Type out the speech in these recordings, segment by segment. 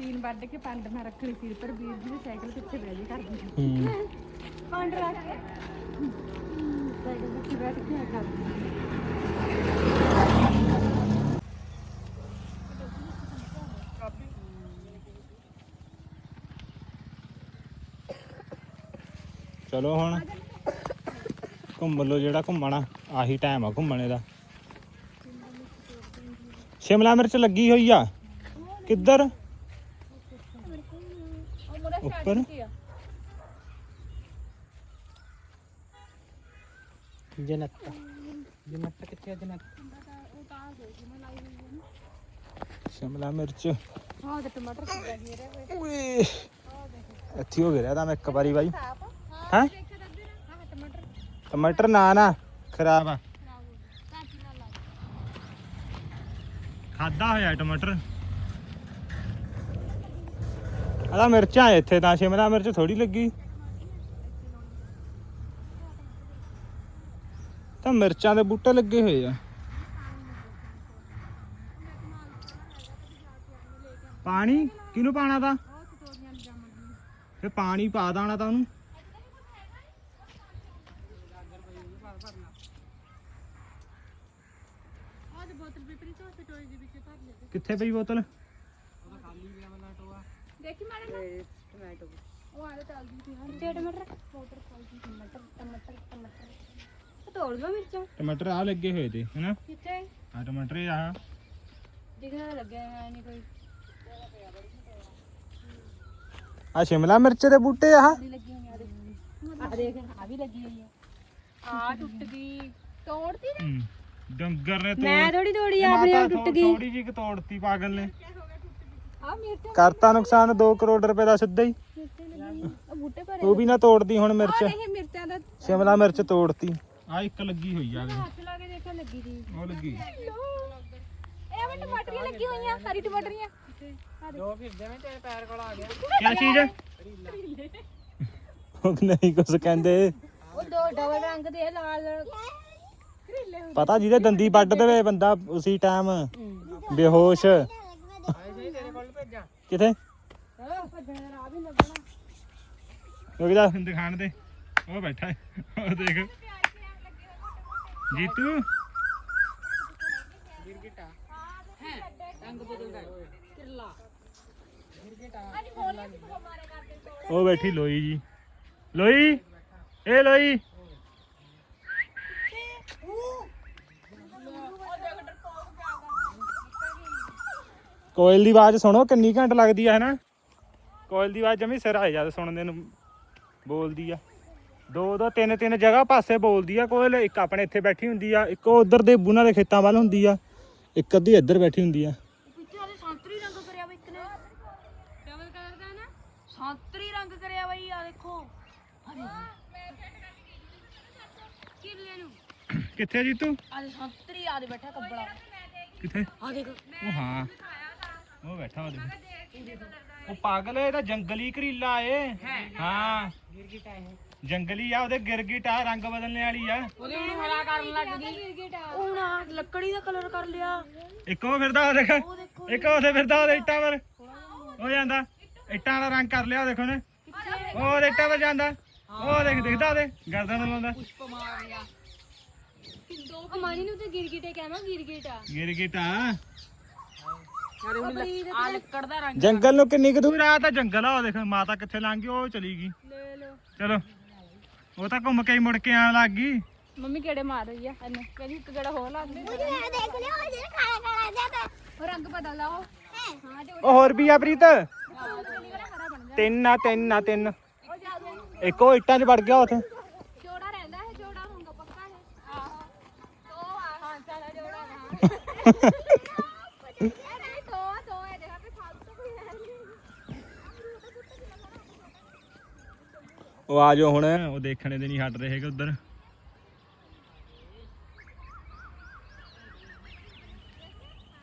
ਟੀਨ ਵੱਢ ਕੇ ਪੰਡ ਮੈਂ ਰੱਖਣੀ ਸੀ ਪਰ ਵੀਰ ਜੀ ਦੇ ਸਾਈਕਲ ਪਿੱਛੇ ਬਹਿ ਜੇ ਕਰਦੀ ਹੂੰ। ਪੰਡ ਰੱਖ ਕੇ। ਸਾਈਕਲ ਪਿੱਛੇ ਬੈਠ ਕੇ ਆ ਕਰਦੀ ਚਲੋ ਹੁਣ ਘੁੰਮ ਲਓ ਜਿਹੜਾ ਘੁੰਮਣਾ ਆਹੀ ਟਾਈਮ ਆ ਘੁੰਮਣੇ ਦਾ। ਸ਼ਿਮਲਾ ਮਿਰਚ ਲੱਗੀ ਹੋਈ ਆ? ਕਿੱਧਰ? ਉੱਪਰ। ਜਨਤ। ਜਨਤ ਕਿੱਥੇ ਆ, ਜਨਤ? ਸ਼ਿਮਲਾ ਮਿਰਚ। ਹਾਂ ਤੇ ਟਮਾਟਰ ਕਿੱਦਾਂ ਹੀ ਓਏ। ਇੱਥੇ ਹੋ ਗਿਆ ਤਾਂ ਮੈਂ ਇੱਕ ਵਾਰੀ ਬਾਈ। ਹੈ? ਟਮਾਟਰ ਟਮਾਟਰ ਨਾ ਨਾ, ਖਰਾਬ ਆ। ਖਾਦਾ ਹੋਇਆ ਟਮਾਟਰ? ਆਦਾ ਮਿਰਚਾਂ ਇੱਥੇ, ਤਾਂ ਸ਼ਿਮਲਾ ਮਿਰਚ ਥੋੜੀ ਲੱਗੀ। ਤਾਂ ਮਿਰਚਾਂ ਦੇ ਬੂਟੇ ਲੱਗੇ ਹੋਏ ਆ। ਪਾਣੀ? ਕਿਹਨੂੰ ਪਾਣਾ ਤਾਂ? ਫੇ ਪਾਣੀ ਪਾ ਦਾਣਾ ਤਾਂ ਉਹਨੂੰ। ਕਿੱਥੇ ਪਈ ਬੋਤਲ? ਪੀਪਰੀ ਤੋਂ ਤੇ ਟੋਏ ਦੇ ਵਿੱਚ ਤੇ ਟਮਾਟਰ? ਉਹ ਤੋੜ ਮਿਰਚਾਂ। ਆ ਲੱਗੇ ਹੋਏ ਤੇ ਹੈਨਾ? ਕਿੱਥੇ? ਆ ਟਮਾਟਰ ਆ ਦਿਖਣਾ ਲੱਗਿਆ ਹੈ ਨਹੀਂ ਕੋਈ। ਆ ਸ਼ਿਮਲਾ ਮਿਰਚ ਦੇ ਬੂਟੇ ਆ। ਨਹੀਂ ਲੱਗੀ ਹੋਈ ਆ ਦੇਖ। ਆ ਦੇਖ ਆ ਵੀ ਲੱਗੀ ਹੋਈ ਆ। ਆ ਟੁੱਟ ਗਈ। ਤੋੜਤੀ ਹੂੰ। ਡੰਗਰ ਨੇ ਮੈਂ ਥੋੜੀ ਆ ਆਪਣੇ ਆਪ ਟੁੱਟ ਗਈ। ਥੋੜੀ ਜੀ ਤੋੜਤੀ ਪਾਗਲ ਨੇ। ਆ ਮਿਰਚ ਕਰਤਾ ਨੁਕਸਾਨ 2 ਕਰੋੜ ਰੁਪਏ ਦਾ ਸਿੱਧਾ ਹੀ। ਬੂਟੇ ਭਰੇ ਉਹ ਵੀ ਨਾ। ਤੋੜਦੀ ਹੁਣ ਮਿਰਚ। ਇਹ ਮਿਰਚਾਂ ਦਾ। ਸ਼ਿਮਲਾ ਮਿਰਚ ਤੋੜਤੀ। ਆ ਇੱਕ ਲੱਗੀ ਹੋਈ ਆ ਹੱਥ ਲਾ ਕੇ ਦੇਖਿਆ ਲੱਗੀ ਸੀ ਉਹ ਲੱਗੀ। ਇਹ ਮੈਂ ਟਮਾਟਰੀਆਂ ਲੱਗੀ ਹੋਈਆਂ ਹਰੀ ਟਮਾਟਰੀਆਂ। ਦੋ ਫਿਰਦੇ ਮੈਂ ਤੇਰੇ ਪੈਰ ਕੋਲ ਆ ਗਿਆ। ਕੀ ਚੀਜ਼ ਉਹ ਨਹੀਂ ਕੁਝ ਕਹਿੰਦੇ। ਉਹ ਦੋ ਡਬਲ ਰੰਗ ਦੇ ਲਾਲ। ਪਤਾ ਜਿਹਦੇ ਦੰਦੀ ਵੱਢ ਦੇਵੇ ਬੰਦਾ ਉਸੇ ਟਾਈਮ ਬੇਹੋਸ਼ ਆਏ ਸਹੀ ਤੇਰੇ ਕੋਲ ਭੇਜਾਂ ਕਿਥੇ? ਉਹ ਕਿਦਾ ਦਿਖਾਣ ਦੇ। ਉਹ ਬੈਠਾ ਹੈ। ਉਹ ਦੇਖ। ਜੀਤੂ? ਗਿਰਗਿਟਾ। ਰੰਗ ਬਦਲਦਾ ਕਿਰਲਾ ਉਹ ਬੈਠੀ ਲੋਈ ਜੀ। ਲੋਈ? ਇਹ ਲੋਈ। ਕੋਇਲ ਦੀ ਆਵਾਜ਼ ਸੁਣੋ ਕਿੰਨੀ ਘੰਟ ਲੱਗਦੀ ਆ ਹੈਨਾ ਕੋਇਲ ਦੀ ਆਵਾਜ਼ ਜਮੀ ਸਿਰ ਆ ਜਦ ਸੁਣਨ ਨੂੰ ਬੋਲਦੀ ਆ। ਦੋ ਦੋ ਤਿੰਨ ਤਿੰਨ ਜਗ੍ਹਾ ਪਾਸੇ ਬੋਲਦੀ ਆ ਕੋਇਲ ਇੱਕ ਆਪਣੇ ਇੱਥੇ ਬੈਠੀ ਹੁੰਦੀ ਆ ਇੱਕ ਉਧਰ ਦੇ ਬੂਨਾ ਦੇ ਖੇਤਾਂ ਵੱਲ ਹੁੰਦੀ ਆ ਇੱਕ ਅੱਧੀ ਇੱਧਰ ਬੈਠੀ ਹੁੰਦੀ ਆ। ਪਿੱਛੇ ਉਹਦੇ ਸੰਤਰੀ ਰੰਗ ਕਰਿਆ ਵਾ ਇੱਕ ਨੇ। ਡਬਲ ਕਲਰ ਦਾ ਨਾ। ਸੰਤਰੀ ਰੰਗ ਕਰਿਆ ਬਈ ਆ ਦੇਖੋ। ਹਰੇ ਕਿਰਲੇ ਨੂੰ। ਕਿੱਥੇ ਜੀਤੂ ਆ ਦੇ ਸੰਤਰੀ ਆ ਦੇ ਬੈਠਾ ਕੱਬੜਾ ਕਿੱਥੇ? ਆ ਦੇਖ। ਉਹ ਹਾਂ। ਉਹ ਬੈਠਾ ਉਹ ਦੇਖ ਉਹ ਪਾਗਲ ਹੈ ਇਹਦਾ ਜੰਗਲੀ ਕਰੀਲਾ ਏ ਹਾਂ। ਗਿਰਗਿਟਾ ਇਹ। ਜੰਗਲੀ ਆ ਉਹਦੇ ਗਿਰਗਿਟ ਆ ਰੰਗ ਬਦਲਣੇ ਵਾਲੀ ਆ। ਉਹਦੇ ਹੁਣ ਹਰਾ ਕਰਨ ਲੱਗ ਗਈ। ਹੁਣ ਆ ਲੱਕੜੀ ਦਾ ਕਲਰ ਕਰ ਲਿਆ। ਇੱਕ ਉਹ ਫਿਰਦਾ ਉਹ ਦੇਖ। ਇੱਕ ਉਹਦੇ ਫਿਰਦਾ ਉਹਦੇ ਇੱਟਾਂ ਪਰ ਉਹ ਜਾਂਦਾ। ਇੱਟਾਂ ਦਾ ਰੰਗ ਕਰ ਲਿਆ ਉਹ ਦੇਖੋ ਨੇ। ਉਹ ਇੱਟਾਂ ਪਰ ਜਾਂਦਾ। ਉਹ ਦੇਖ ਦਿਖਦਾ ਉਹਦੇ। ਗਰਦਨ ਨੂੰ ਲਾਉਂਦਾ ਪੁਸ਼ਪ ਮਾਰ ਗਿਆ ਉਹ ਮਾਣੀ ਨੂੰ ਤੇ ਗਿਰਗਿਟੇ ਕਹਿਣਾ ਗਿਰਗਿਟਾ। ਗਿਰਗਿਟ। ਆ ਯਾਰ ਹੁਣ ਆ ਲੱਕੜ ਦਾ ਰੰਗ ਜੰਗਲ ਨੂੰ ਕਿੰਨੀ ਕੁ ਦੂਰ? ਆ ਤਾਂ ਜੰਗਲ ਆ ਉਹ ਦੇਖ ਮਾਤਾ ਕਿੱਥੇ ਲੰਘ ਗਈ ਉਹ ਚਲੀ ਗਈ। ਲੈ ਲੋ ਚਲੋ। ਉਹ ਤਾਂ ਘੁੰਮ ਕੇ ਹੀ ਮੁੜ ਕੇ ਆਣ ਲੱਗ ਗਈ। ਮੰਮੀ ਕਿਹੜੇ ਮਾਰ ਰਹੀ ਆ? ਇਹਨੂੰ ਕਹਿੰਦੀ ਇੱਕ ਗੜਾ ਹੋਰ ਲਾ ਦੇ ਦੇਖ ਲਿਓ ਜੇ ਖਾਣਾ ਖਾਣਾ ਜਾਂਦਾ ਉਹ ਰੰਗ ਬਦਲ ਲਾ ਉਹ ਹਾਂ ਤੇ ਉਹ ਹੋਰ ਵੀ ਆ ਪ੍ਰੀਤ? ਤਿੰਨ ਆ ਤਿੰਨ ਆ ਤਿੰਨ। ਇੱਕ ਉਹ ਇੱਟਾਂ 'ਚ ਵੜ ਗਿਆ ਉੱਥੇ। ਜੋੜਾ ਰਹਿੰਦਾ ਹੈ ਜੋੜਾ ਹੋਊਗਾ ਪੱਕਾ ਹੈ ਆਹੋ। ਤੋ ਆ ਹਾਂ ਸਾਲਾ ਜੋੜਾ। ਨਾ ਇਹ ਤੋ ਤੋ ਇਹ ਦੇਖਾ ਤੇ ਫਾਲਤੂ ਕੋਈ ਹੈ ਨਹੀਂ ਉਹ ਆ ਜਾਓ ਹੁਣ। ਉਹ ਦੇਖਣੇ ਦੇ ਨਹੀਂ ਹਟ ਰਹੇ ਹੈਗੇ ਉਧਰ।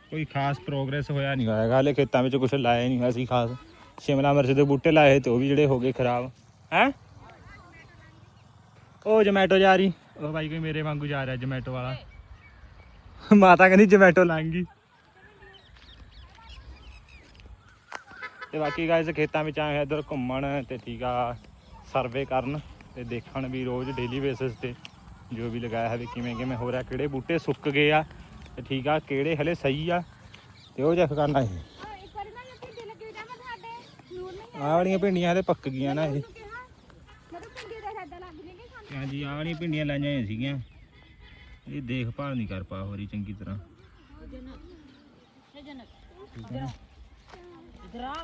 ਕੋਈ ਖਾਸ ਪ੍ਰੋਗਰੈਸ ਹੋਇਆ ਨਹੀਂ ਹੋਇਆ ਹਲੇ ਖੇਤਾਂ ਵਿੱਚ ਕੁਝ ਲਾਇਆ ਨਹੀਂ ਹੋਇਆ ਸੀ ਖਾਸ। ਸ਼ਿਮਲਾ ਮਿਰਚ ਦੇ ਬੂਟੇ ਲਾਏ ਤੇ ਉਹ ਵੀ ਜਿਹੜੇ ਹੋ ਗਏ ਖਰਾਬ। ਹੈ? ਉਹ ਜਮੈਟੋ ਜਾ ਰਹੀ। ਉਹ ਬਾਈ ਕੋਈ ਮੇਰੇ ਵਾਂਗੂ ਜਾ ਰਿਹਾ ਜਮੈਟੋ ਵਾਲਾ। ਮਾਤਾ ਕਹਿੰਦੀ ਜਮੈਟੋ ਲੰਘ ਗਈ ਤੇ ਬਾਕੀ ਗਾਇਸ ਖੇਤਾਂ ਵਿੱਚ ਆਏ ਹੋਏ ਇੱਧਰ ਘੁੰਮਣ ਤੇ ਠੀਕ ਆ। ਸਰਵੇ ਕਰਨ ਤੇ ਦੇਖਣ ਵੀ ਰੋਜ਼ ਡੇਲੀ ਬੇਸਿਸ ਤੇ ਜੋ ਵੀ ਲਗਾਇਆ ਹੈ ਵੀ ਕਿਵੇਂ ਕਿਵੇਂ ਹੋ ਰਿਹਾ, ਕਿਹੜੇ ਬੂਟੇ ਸੁੱਕ ਗਏ ਆ ਤੇ ਠੀਕ ਆ, ਕਿਹੜੇ ਹਲੇ ਸਹੀ ਆ ਤੇ ਉਹ ਚੈੱਕ ਕਰਨਾ ਇਹ। ਆਹ ਵਾਲੀਆਂ ਭਿੰਡੀਆਂ ਹਲੇ ਪੱਕ ਗਈਆਂ ਨਾ ਇਹ। ਹਾਂਜੀ, ਆਹ ਵਾਲੀਆਂ ਭਿੰਡੀਆਂ ਲਾਈਆਂ ਹੋਈਆਂ ਸੀਗੀਆਂ। ਇਹ ਦੇਖਭਾਲ ਨਹੀਂ ਕਰ ਪਾ ਹੋ ਰਹੀ ਚੰਗੀ ਤਰ੍ਹਾਂ। ਠੀਕ ਹੈ ਇਧਰ ਆ।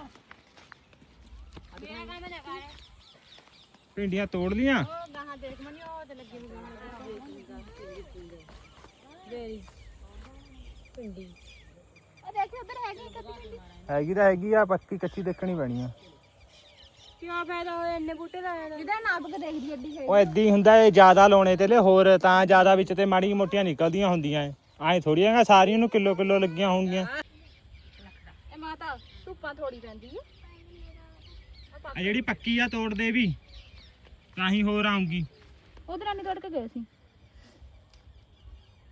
ਭਿੰਡੀਆਂ ਤੋੜ ਲੀਆਂ। ਉਹ ਗਾਹਾਂ ਦੇਖ ਮਨੀ ਉਹ ਤੇ ਲੱਗੀ ਹੋਈ ਦੇਰੀ ਪਿੰਡੀ ਉਹ ਦੇਖੇ ਉਧਰ ਹੈਗੀ ਇੱਕ ਅੱਧੀ ਭਿੰਡੀ। ਹੈਗੀ ਤਾਂ ਹੈਗੀ ਆ ਪੱਕੀ ਕੱਚੀ ਦੇਖਣੀ ਪੈਣੀ ਆ। ਕਿਉਂ ਫਾਇਦਾ ਹੋਇਆ? ਇੰਨੇ ਬੂਟੇ ਦਾ ਜਿਹਦਾ ਨਾਪ ਕੇ ਦੇਖਦੀ ਅੱਡੀ ਹੈ ਉਹ ਹੀ ਹੁੰਦਾ ਇਹ ਜ਼ਿਆਦਾ ਲਾਉਣੇ ਤੇ ਲੈ ਹੋਰ ਤਾਂ ਜ਼ਿਆਦਾ ਵਿੱਚ ਤੇ ਮਾੜੀ ਮੋਟੀਆਂ ਨਿਕਲਦੀਆਂ ਹੁੰਦੀਆਂ ਐ। ਥੋੜੀ ਹੈਗਾ ਸਾਰੀਆਂ ਨੂੰ ਕਿਲੋ ਕਿਲੋ ਲੱਗੀਆਂ ਹੋਣਗੀਆਂ। ਇਹ ਮਾਤਾ ਧੁੱਪਾਂ ਥੋੜੀ ਪੈਂਦੀ ਹੈ ਆ ਜਿਹੜੀ ਪੱਕੀ ਆ ਤੋੜ ਦੇ ਵੀ। ਤਾਂ ਹੀ ਹੋਰ ਆਉਂਗੀ। ਉਧਰ ਨਹੀਂ ਤੋੜ ਕੇ ਗਏ ਸੀ।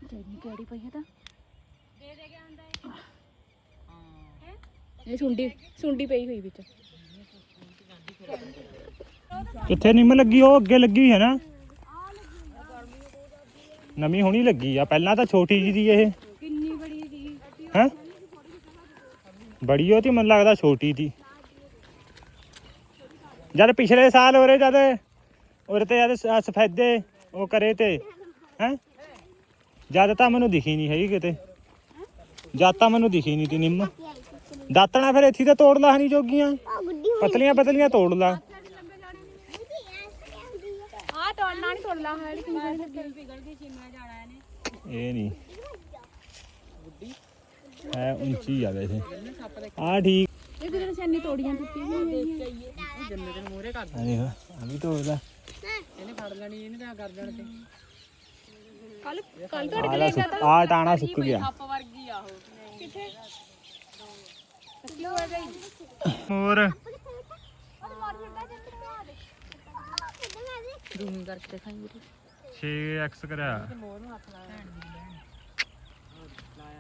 ਤੇਰੀ ਕਿਹੜੀ ਪਈ ਹੈ ਤਾਂ। ਦੇ ਦੇ ਕੇ ਆਂਦਾ ਇਹ ਸੁੰਡੀ ਸੁੰਡੀ ਪਈ ਹੋਈ ਵਿੱਚ। ਕਿੱਥੇ ਨਿੰਮ ਲੱਗੀ? ਉਹ ਅੱਗੇ ਲੱਗੀ ਹੈ ਨਾ। ਨਵੀਂ ਹੁਣੀ ਲੱਗੀ ਆ। ਪਹਿਲਾਂ ਤਾਂ ਛੋਟੀ ਜੀ ਦੀ ਇਹ। ਕਿੰਨੀ ਬੜੀ ਦੀ ਹੈ ਬੜੀ ਉਹ ਤੀ ਮੈਨੂੰ ਲੱਗਦਾ ਛੋਟੀ ਤੀ ਜਦ ਪਿਛਲੇ ਸਾਲ ਉਰੇ ਜਦ ਉਰੇ ਤੇ ਸ- ਸਫੈਦੇ ਉਹ ਕਰੇ ਤੇ ਹੈ? ਜਦ ਤਾਂ ਮੈਨੂੰ ਦਿਖੀ ਨਹੀਂ ਹੈਗੀ ਕਿਤੇ। ਜਦ ਤਾਂ ਮੈਨੂੰ ਦਿਖੀ ਨਹੀਂ ਤੀ ਨਿੰਮ। ਦਾਤਣਾ ਫਿਰ ਇੱਥੇ ਤਾਂ ਤੋੜ ਲਾ ਨਹੀਂ ਜੋਗੀਆਂ। ਉਹ ਗੁੱਡੀ ਪਤਲੀਆਂ ਪਤਲੀਆਂ ਤੋੜ ਲਾ। ਆ ਤੋੜਨਾ ਨਹੀਂ ਤੋੜਨਾ ਹੈ ਜਿਹੜੀ ਕਿੰਨੀ ਲੱਗੀ ਪਿਗਲ ਗਈ ਚੀਮਾ ਜਾਣਾ ਇਹਨੇ। ਇਹ ਨਹੀਂ। ਹੈ ਉੱਚੀ ਆ ਵੈਸੇ। ਆ ਠੀਕ ਇਹ ਕਿਧਰ ਸੈਨੀ ਤੋੜੀਆਂ ਟੁੱਟੀ ਹੋਈ ਜੰਨੇ ਦੇ ਮੂਹਰੇ ਕਰ ਆ ਦੇਖ ਆ ਵੀ ਤੋੜਦਾ ਇਹਨੇ ਫੜ ਲੈਣੀ ਇਹਨੇ ਤਾਂ ਕਰ ਦੇਣ ਤੇ। ਕੱਲ ਕੱਲ ਤੋੜ ਆ ਲੈ। ਸੁੱਕ- ਆ ਟਾਣਾ ਸੁੱਕ ਗਿਆ। ਸੱਪ ਵਰਗੀ ਆ ਉਹ। ਕਿੱਥੇ? ਕਿਉਂ ਆ ਗਈ ਹੋਰ? ਉਹ ਮਾਰ ਫਿਰਦਾ ਜੇ ਤੂੰ ਆ ਦੇ ਜ਼ੂਮ ਕਰਕੇ ਦਿਖਾਈ ਵੀਰੇ। 6x ਕਰਿਆ। ਮੋਰ ਨੂੰ ਹੱਥ ਲਾਇਆ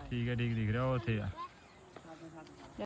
ਠੀਕ ਹੈ ਠੀਕ ਦਿਖ ਰਿਹਾ ਉਹ ਉੱਥੇ ਆ।